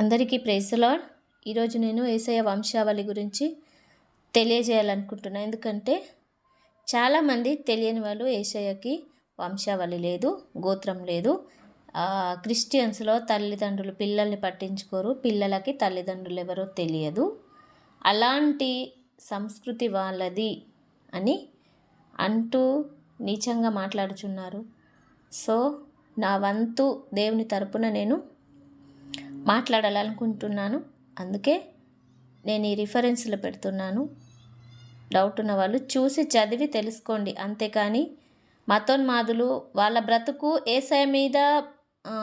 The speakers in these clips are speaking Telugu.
అందరికీ ప్రేసలాడ్ ఈరోజు నేను ఏసయ్య వంశావళి గురించి తెలియజేయాలనుకుంటున్నాను ఎందుకంటే చాలామంది తెలియని వాళ్ళు ఏసయ్యకి వంశావళి లేదు గోత్రం లేదు. క్రిస్టియన్స్లో తల్లిదండ్రులు పిల్లల్ని పట్టించుకోరు పిల్లలకి తల్లిదండ్రులు ఎవరో తెలియదు. అలాంటి సంస్కృతి వాళ్ళది అని అంటూ నీచంగా మాట్లాడుచున్నారు. సో నా వంతు దేవుని తరపున నేను మాట్లాడాలనుకుంటున్నాను. అందుకే నేను ఈ రిఫరెన్స్లో పెడుతున్నాను. డౌట్ ఉన్న వాళ్ళు చూసి చదివి తెలుసుకోండి. అంతేకాని మతోన్మాదులు వాళ్ళ బ్రతుకు ఏసఐ మీద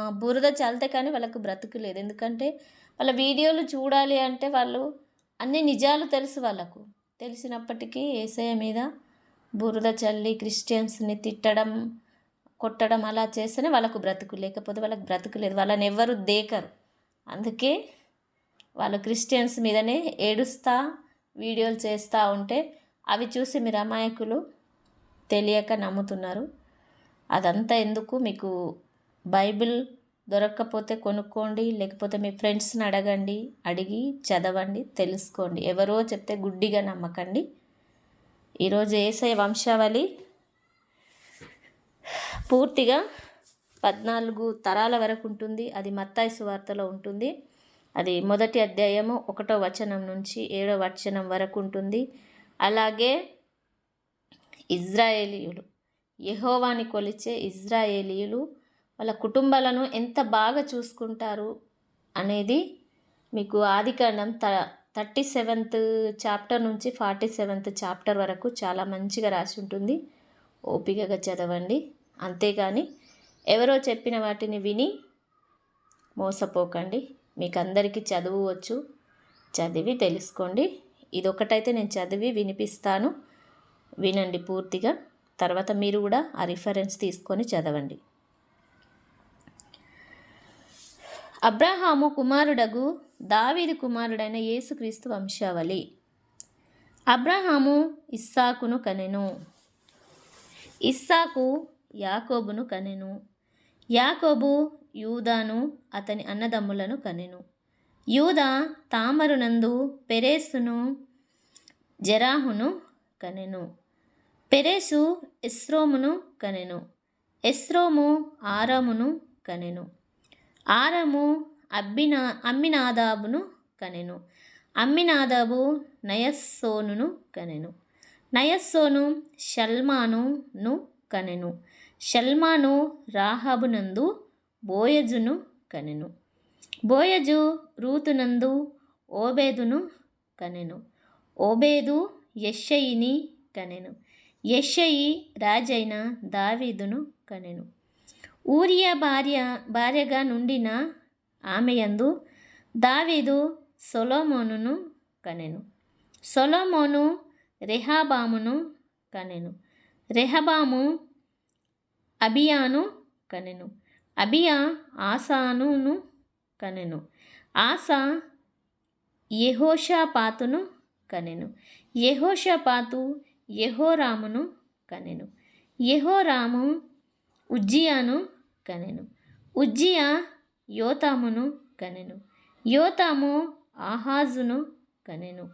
బురద చల్లితే కానీ వాళ్ళకు బ్రతుకు లేదు. ఎందుకంటే వాళ్ళ వీడియోలు చూడాలి అంటే వాళ్ళు అన్ని నిజాలు తెలుసు వాళ్ళకు. తెలిసినప్పటికీ ఏసఐ మీద బురద చల్లి క్రిస్టియన్స్ని తిట్టడం కొట్టడం అలా చేస్తేనే వాళ్ళకు బ్రతుకు. లేకపోతే వాళ్ళకి బ్రతుకు లేదు. వాళ్ళని ఎవ్వరు దేకరు. అందుకే వాళ్ళు క్రిస్టియన్స్ మీదనే ఏడుస్తా వీడియోలు చేస్తూ ఉంటే అవి చూసి మీరు అమాయకులు తెలియక నమ్ముతున్నారు. అదంతా ఎందుకు? మీకు బైబిల్ దొరక్కపోతే కొనుక్కోండి లేకపోతే మీ ఫ్రెండ్స్ని అడగండి అడిగి చదవండి తెలుసుకోండి. ఎవరో చెప్తే గుడ్డిగా నమ్మకండి. ఈరోజు ఏసై వంశావళి పూర్తిగా పద్నాలుగు తరాల వరకు ఉంటుంది. అది మత్తాయి సువార్తలో ఉంటుంది. అది మొదటి అధ్యాయము ఒకటో వచనం నుంచి ఏడో వచనం వరకు ఉంటుంది. అలాగే ఇజ్రాయేలీయులు యహోవాని కొలిచే ఇజ్రాయేలీయులు వాళ్ళ కుటుంబాలను ఎంత బాగా చూసుకుంటారు అనేది మీకు ఆదికాండం త థర్టీ సెవెంత్ చాప్టర్ నుంచి ఫార్టీ సెవెంత్ చాప్టర్ వరకు చాలా మంచిగా రాసి ఉంటుంది. ఓపికగా చదవండి. అంతేగాని ఎవరో చెప్పిన వాటిని విని మోసపోకండి. మీకు అందరికీ చదువు వచ్చు. చదివి తెలుసుకోండి. ఇదొకటైతే నేను చదివి వినిపిస్తాను. వినండి పూర్తిగా. తర్వాత మీరు కూడా ఆ రిఫరెన్స్ తీసుకొని చదవండి. అబ్రహాము కుమారుడగు దావీది కుమారుడైన యేసుక్రీస్తు వంశావళి. అబ్రహాము ఇస్సాకును కనెను. ఇస్సాకు యాకోబును కనెను. యాకోబు యూదాను అతని అన్నదమ్ములను కనెను. యూదా తామరునందు పెరేసును జరాహును కనెను. పెరేసు ఎస్రోమును కనెను. ఎస్రోము ఆరామును కనెను. ఆరము అబ్బినా అమ్మినాదాబును కనెను. అమ్మినాదాబు నయస్సోనును కనెను. నయస్సోను షల్మానును కనెను. షల్మాను రాహాబునందు బోయజును కనెను. బోయజు రూతునందు ఓబేదును కనెను. ఓబేదు యెషయిని కనెను. యెషయి రాజైన దావీదును కనెను. ఊరియా భార్య భార్యగా నుండిన ఆమెయందు దావీదు సొలోమోనును కనెను. సొలోమోను రెహాబామును కనెను. రెహబాము అబియాను కనెను. అబియా ఆసానును కనెను. ఆసా యహోషాపాతును కనెను. యెహోషాపాతు యెహోరామును కనెను. యహోరాము ఉజ్జియాను కనెను. ఉజ్జియా యోతామును కనెను. యోతాము ఆహాజును కనెను.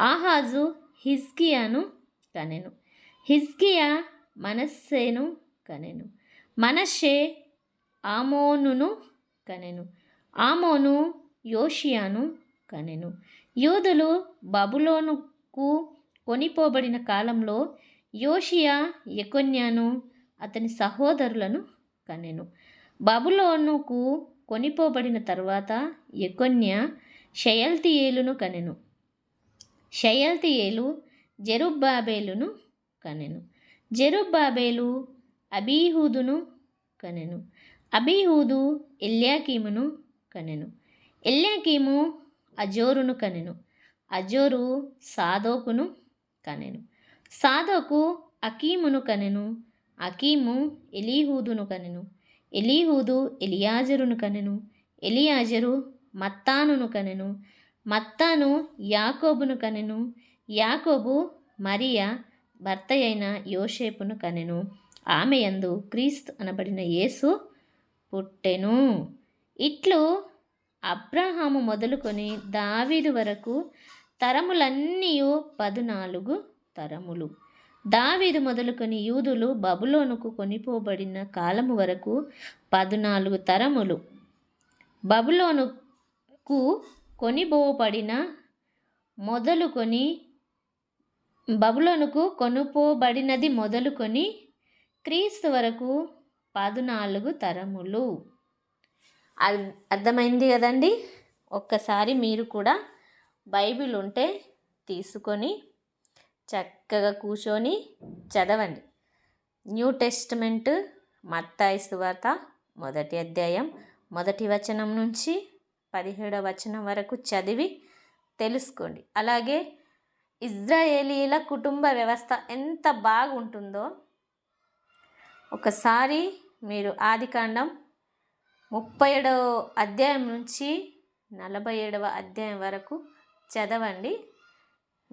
ఆహాజు హిజ్కియాను కనెను. హిజ్కియా మనస్సేను కనెను. మనషే ఆమోనును కనెను. ఆమోను యోషియాను కనెను. యూదులు బబులోనుకు కొనిపోబడిన కాలంలో యోషియా ఎకొన్యాను అతని సహోదరులను కనెను. బబులోనుకు కొనిపోబడిన తర్వాత ఎకొన్య షయల్తియేలును కనెను. షయల్తియేలు జెరుబ్బాబేలును కనెను జెరుబ్బాబేలు అబీహూదును కనెను అబీహూదు ఎల్యాకీమును కనెను ఎల్యాకీము అజోరును కనెను అజోరు సాదోకును కనెను సాదోకు అకీమును కనెను అకీము ఎలీహూదును కనెను ఎలీహూదు ఎలియాజరును కనెను ఎలియాజరు మత్తానును కనెను మత్తాను యాకోబును కనెను యాకోబు మరియా భర్త అయిన యోషేపును కనెను. ఆమె యందు క్రీస్తు అనబడిన యేసు పుట్టెను. ఇట్లు అబ్రహాము మొదలుకొని దావీదు వరకు తరములన్నీ పదునాలుగు తరములు. దావీదు మొదలుకొని యూదులు బబులోనుకు కొనిపోబడిన కాలము వరకు పద్నాలుగు తరములు. బబులోనుకు కొనిపోబడిన మొదలుకొని బబులోనుకు కొనుపోబడినది మొదలుకొని క్రీస్తు వరకు పదునాలుగు తరములు. అర్- అర్థమైంది కదండి? ఒక్కసారి మీరు కూడా బైబిల్ ఉంటే తీసుకొని చక్కగా కూర్చొని చదవండి. న్యూ టెస్ట్మెంట్ మత్తాయి సువార్త మొదటి అధ్యాయం మొదటి వచనం నుంచి పదిహేడవ వచనం వరకు చదివి తెలుసుకోండి. అలాగే ఇజ్రాయేలీల కుటుంబ వ్యవస్థ ఎంత బాగుంటుందో. ఒకసారి మీరు ఆదికాండం ముప్పై ఏడవ అధ్యాయం నుంచి నలభై ఏడవ అధ్యాయం వరకు చదవండి.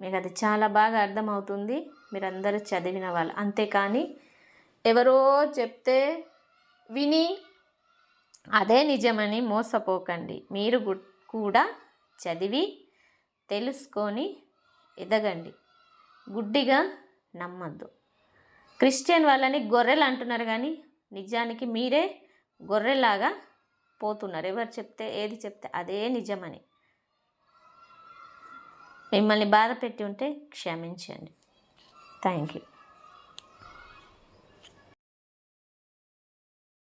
మీకు అది చాలా బాగా అర్థమవుతుంది. మీరందరూ చదివిన వాళ్ళు. అంతేకాని ఎవరో చెప్తే విని అదే నిజమని మోసపోకండి. మీరు కూడా చదివి తెలుసుకొని ఎదగండి. గుడ్డిగా నమ్మద్దు. క్రిస్టియన్ వాళ్ళని గొర్రెలు అంటున్నారు కానీ నిజానికి మీరే గొర్రెలాగా పోతున్నారు. ఎవరు చెప్తే ఏది చెప్తే అదే నిజమని. మిమ్మల్ని బాధ పెట్టి ఉంటే క్షమించండి. Thank you.